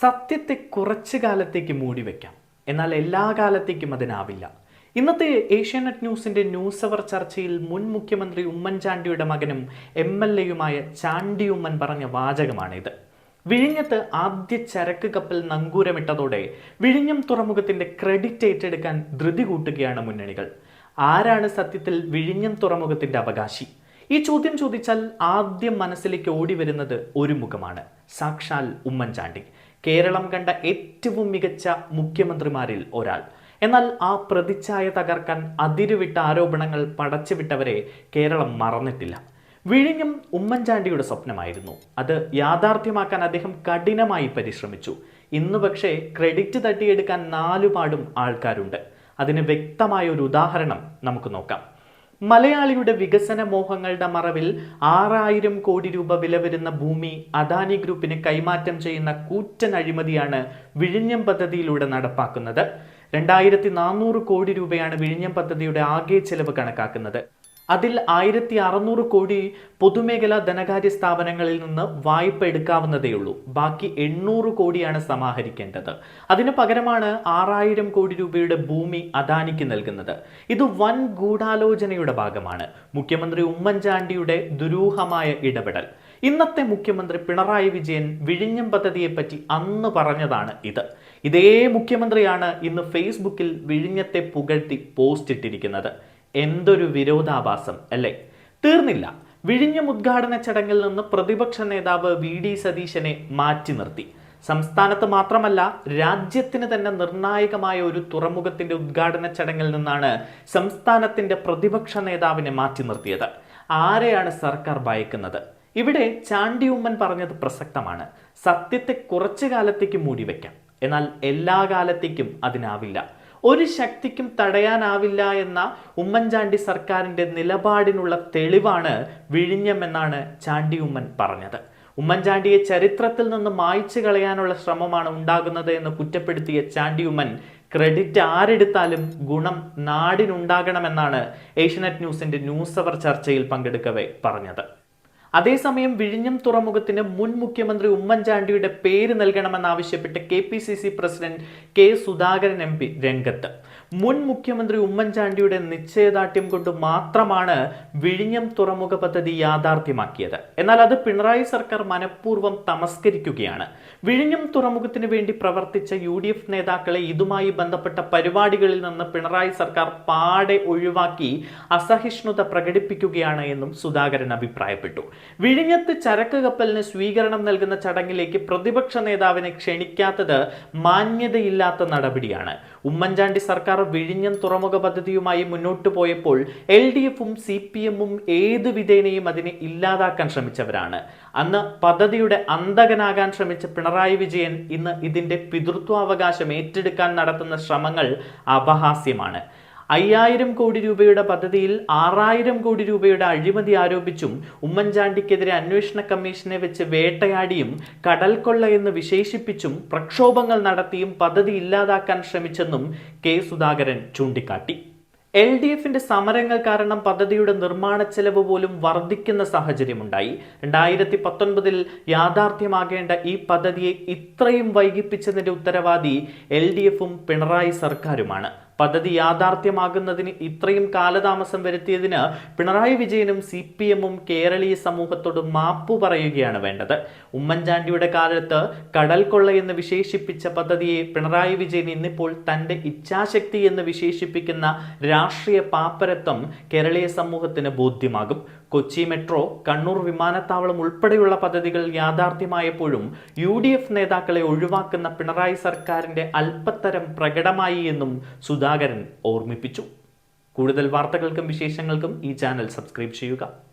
സത്യത്തെ കുറച്ച് കാലത്തേക്ക് മൂടി വെക്കാം. എന്നാൽ എല്ലാ കാലത്തേക്കും അതിനാവില്ല ഇന്നത്തെ ഏഷ്യാനെറ്റ് ന്യൂസിന്റെ ന്യൂസ് അവർ ചർച്ചയിൽ മുൻ മുഖ്യമന്ത്രി ഉമ്മൻചാണ്ടിയുടെ മകനും എം എൽ എയുമായ ചാണ്ടി ഉമ്മൻ പറഞ്ഞ വാചകമാണിത്. വിഴിഞ്ഞത്ത് ആദ്യ ചരക്ക് കപ്പൽ നങ്കൂരമിട്ടതോടെ വിഴിഞ്ഞം തുറമുഖത്തിന്റെ ക്രെഡിറ്റ് ഏറ്റെടുക്കാൻ ധൃതി കൂട്ടുകയാണ് മുന്നണികൾ. ആരാണ് സത്യത്തിൽ വിഴിഞ്ഞം തുറമുഖത്തിന്റെ അവകാശി? ഈ ചോദ്യം ചോദിച്ചാൽ ആദ്യം മനസ്സിലേക്ക് ഓടി വരുന്നത് ഒരു മുഖമാണ് സാക്ഷാൽ ഉമ്മൻചാണ്ടി. കേരളം കണ്ട ഏറ്റവും മികച്ച മുഖ്യമന്ത്രിമാരിൽ ഒരാൾ. എന്നാൽ ആ പ്രതിച്ഛായ തകർക്കാൻ അതിരുവിട്ട ആരോപണങ്ങൾ പടച്ചുവിട്ടവരെ കേരളം മറന്നിട്ടില്ല. വിഴിഞ്ഞം ഉമ്മൻചാണ്ടിയുടെ സ്വപ്നമായിരുന്നു. അത് യാഥാർത്ഥ്യമാക്കാൻ അദ്ദേഹം കഠിനമായി പരിശ്രമിച്ചു. ഇന്ന് പക്ഷേ ക്രെഡിറ്റ് തട്ടിയെടുക്കാൻ നാലുപാടും ആൾക്കാരുണ്ട്. അതിന് വ്യക്തമായ ഒരു ഉദാഹരണം നമുക്ക് നോക്കാം. മലയാളിയുടെ വികസന മോഹങ്ങളുടെ മറവിൽ ആറായിരം കോടി രൂപ വില വരുന്ന ഭൂമി അദാനി ഗ്രൂപ്പിന് കൈമാറ്റം ചെയ്യുന്ന കൂറ്റൻ അഴിമതിയാണ് വിഴിഞ്ഞം പദ്ധതിയിലൂടെ നടപ്പാക്കുന്നത്. രണ്ടായിരത്തി നാനൂറ് കോടി രൂപയാണ് വിഴിഞ്ഞം പദ്ധതിയുടെ ആകെ ചെലവ് കണക്കാക്കുന്നത്. അതിൽ ആയിരത്തി അറുന്നൂറ് കോടി പൊതുമേഖലാ ധനകാര്യ സ്ഥാപനങ്ങളിൽ നിന്ന് വായ്പ എടുക്കാവുന്നതേയുള്ളൂ ബാക്കി എണ്ണൂറ് കോടിയാണ് സമാഹരിക്കേണ്ടത്. അതിന് പകരമാണ് ആറായിരം കോടി രൂപയുടെ ഭൂമി അദാനിക്ക് നൽകുന്നത്. ഇത് വൻ ഗൂഢാലോചനയുടെ ഭാഗമാണ്. മുഖ്യമന്ത്രി ഉമ്മൻചാണ്ടിയുടെ ദുരൂഹമായ ഇടപെടൽ. ഇന്നത്തെ മുഖ്യമന്ത്രി പിണറായി വിജയൻ വിഴിഞ്ഞം പദ്ധതിയെപ്പറ്റി അന്ന് പറഞ്ഞതാണ് ഇത്. ഇതേ മുഖ്യമന്ത്രിയാണ് ഇന്ന് ഫേസ്ബുക്കിൽ വിഴിഞ്ഞത്തെ പുകഴ്ത്തി പോസ്റ്റ് ഇട്ടിരിക്കുന്നത് എന്തൊരു വിരോധാഭാസം അല്ലേ? തീർന്നില്ല. വിഴിഞ്ഞം ഉദ്ഘാടന ചടങ്ങിൽ നിന്ന് പ്രതിപക്ഷ നേതാവ് വി ഡി സതീശനെ മാറ്റി നിർത്തി. സംസ്ഥാനത്ത് മാത്രമല്ല രാജ്യത്തിന് തന്നെ നിർണായകമായ ഒരു തുറമുഖത്തിന്റെ ഉദ്ഘാടന ചടങ്ങിൽ നിന്നാണ് സംസ്ഥാനത്തിന്റെ പ്രതിപക്ഷ നേതാവിനെ മാറ്റി നിർത്തിയത്. ആരെയാണ് സർക്കാർ ഭയക്കുന്നത്? ഇവിടെ ചാണ്ടി ഉമ്മൻ പറഞ്ഞത് പ്രസക്തമാണ്. സത്യത്തെ കുറച്ചു കാലത്തേക്ക് മൂടിവെക്കാം എന്നാൽ എല്ലാ കാലത്തേക്കും അതിനാവില്ല. ഒരു ശക്തിക്കും തടയാനാവില്ല എന്ന ഉമ്മൻചാണ്ടി സർക്കാരിന്റെ നിലപാടിനുള്ള തെളിവാണ് വിഴിഞ്ഞമെന്നാണ് ചാണ്ടി ഉമ്മൻ പറഞ്ഞത്. ഉമ്മൻചാണ്ടിയെ ചരിത്രത്തിൽ നിന്ന് മായ്ച്ചു കളയാനുള്ള ശ്രമമാണ് ഉണ്ടാകുന്നത് എന്ന് കുറ്റപ്പെടുത്തിയ ചാണ്ടി ഉമ്മൻ ക്രെഡിറ്റ് ആരെടുത്താലും ഗുണം നാടിനുണ്ടാകണമെന്നാണ് ഏഷ്യനെറ്റ് ന്യൂസിന്റെ ന്യൂസ് അവർ ചർച്ചയിൽ പങ്കെടുക്കവേ പറഞ്ഞത്. അതേസമയം വിഴിഞ്ഞം തുറമുഖത്തിന് മുൻ മുഖ്യമന്ത്രി ഉമ്മൻചാണ്ടിയുടെ പേര് നൽകണമെന്നാവശ്യപ്പെട്ട് K P C C president K Sudhakaran M P രംഗത്ത്. മുൻ മുഖ്യമന്ത്രി ഉമ്മൻചാണ്ടിയുടെ നിശ്ചയദാർഢ്യം കൊണ്ട് മാത്രമാണ് വിഴിഞ്ഞം തുറമുഖ പദ്ധതി യാഥാർത്ഥ്യമാക്കിയത്. എന്നാൽ അത് പിണറായി സർക്കാർ മനഃപൂർവം തമസ്കരിക്കുകയാണ്. വിഴിഞ്ഞം തുറമുഖത്തിന് വേണ്ടി പ്രവർത്തിച്ച യു ഡി എഫ് നേതാക്കളെ ഇതുമായി ബന്ധപ്പെട്ട പരിപാടികളിൽ നിന്ന് പിണറായി സർക്കാർ പാടെ ഒഴിവാക്കി അസഹിഷ്ണുത പ്രകടിപ്പിക്കുകയാണ് എന്നും സുധാകരൻ അഭിപ്രായപ്പെട്ടു. വിഴിഞ്ഞത്ത് ചരക്ക് കപ്പലിന് സ്വീകരണം നൽകുന്ന ചടങ്ങിലേക്ക് പ്രതിപക്ഷ നേതാവിനെ ക്ഷണിക്കാത്തത് മാന്യതയില്ലാത്ത നടപടിയാണ്. ഉമ്മൻചാണ്ടി സർക്കാർ വിഴിഞ്ഞം തുറമുഖ പദ്ധതിയുമായി മുന്നോട്ടു പോയപ്പോൾ എൽ ഡി എഫും സി പി എമ്മും ഏത് വിധേനയും അതിനെ ഇല്ലാതാക്കാൻ ശ്രമിച്ചവരാണ്. അന്ന് പദ്ധതിയുടെ അന്തകനാകാൻ ശ്രമിച്ച പിണറായി വിജയൻ ഇന്ന് ഇതിന്റെ പിതൃത്വാവകാശം ഏറ്റെടുക്കാൻ നടത്തുന്ന ശ്രമങ്ങൾ അപഹാസ്യമാണ്. അയ്യായിരം കോടി രൂപയുടെ പദ്ധതിയിൽ ആറായിരം കോടി രൂപയുടെ അഴിമതി ആരോപിച്ചും ഉമ്മൻചാണ്ടിക്കെതിരെ അന്വേഷണ കമ്മീഷനെ വെച്ച് വേട്ടയാടിയും കടൽ കൊള്ള എന്ന് വിശേഷിപ്പിച്ചും പ്രക്ഷോഭങ്ങൾ നടത്തിയും പദ്ധതി ഇല്ലാതാക്കാൻ ശ്രമിച്ചെന്നും കെ സുധാകരൻ ചൂണ്ടിക്കാട്ടി. എൽ ഡി എഫിന്റെ സമരങ്ങൾ കാരണം പദ്ധതിയുടെ നിർമ്മാണ ചെലവ് പോലും വർദ്ധിക്കുന്ന സാഹചര്യമുണ്ടായി. രണ്ടായിരത്തി പത്തൊൻപതിൽ യാഥാർത്ഥ്യമാകേണ്ട ഈ പദ്ധതിയെ ഇത്രയും വൈകിപ്പിച്ചതിന്റെ ഉത്തരവാദി എൽ ഡി എഫും പിണറായി സർക്കാരുമാണ്. പദ്ധതി യാഥാർത്ഥ്യമാകുന്നതിന് ഇത്രയും കാലതാമസം വരുത്തിയതിന് പിണറായി വിജയനും സി പി എമ്മും കേരളീയ സമൂഹത്തോട് മാപ്പു പറയുകയാണ് വേണ്ടത്. ഉമ്മൻചാണ്ടിയുടെ കാലത്ത് കടൽ കൊള്ള എന്ന് വിശേഷിപ്പിച്ച പദ്ധതിയെ പിണറായി വിജയൻ ഇന്നിപ്പോൾ തന്റെ ഇച്ഛാശക്തി എന്ന് വിശേഷിപ്പിക്കുന്ന രാഷ്ട്രീയ പാപ്പരത്വം കേരളീയ സമൂഹത്തിന് ബോധ്യമാകും. കൊച്ചി മെട്രോ കണ്ണൂർ വിമാനത്താവളം ഉൾപ്പെടെയുള്ള പദ്ധതികൾ യാഥാർത്ഥ്യമായപ്പോഴും യു ഡി എഫ് നേതാക്കളെ ഒഴിവാക്കുന്ന പിണറായി സർക്കാരിന്റെ അല്പത്തരം പ്രകടമായി എന്നും സുധാകരൻ ഓർമ്മിപ്പിച്ചു. കൂടുതൽ വാർത്തകൾക്കും വിശേഷങ്ങൾക്കും ഈ ചാനൽ സബ്സ്ക്രൈബ് ചെയ്യുക.